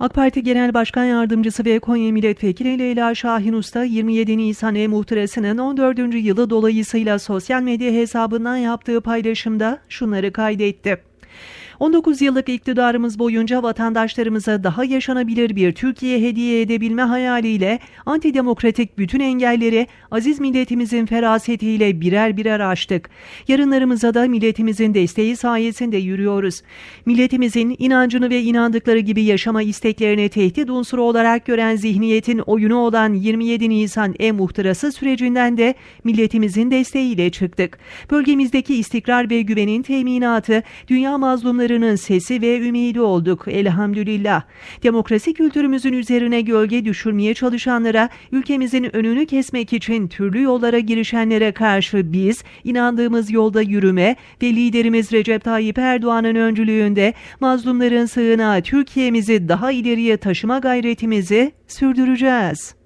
AK Parti Genel Başkan Yardımcısı ve Konya Milletvekili Leyla Şahin Usta 27 Nisan ev muhtırasının 14. yılı dolayısıyla sosyal medya hesabından yaptığı paylaşımda şunları kaydetti. 19 yıllık iktidarımız boyunca vatandaşlarımıza daha yaşanabilir bir Türkiye hediye edebilme hayaliyle antidemokratik bütün engelleri aziz milletimizin ferasetiyle birer birer aştık. Yarınlarımıza da milletimizin desteği sayesinde yürüyoruz. Milletimizin inancını ve inandıkları gibi yaşama isteklerini tehdit unsuru olarak gören zihniyetin oyunu olan 27 Nisan e-muhtırası sürecinden de milletimizin desteğiyle çıktık. Bölgemizdeki istikrar ve güvenin teminatı, dünya mazlumları mazlumlarının sesi ve ümidi olduk elhamdülillah. Demokrasi kültürümüzün üzerine gölge düşürmeye çalışanlara, ülkemizin önünü kesmek için türlü yollara girişenlere karşı biz, inandığımız yolda yürüme ve liderimiz Recep Tayyip Erdoğan'ın öncülüğünde mazlumların sığınağı Türkiye'mizi daha ileriye taşıma gayretimizi sürdüreceğiz.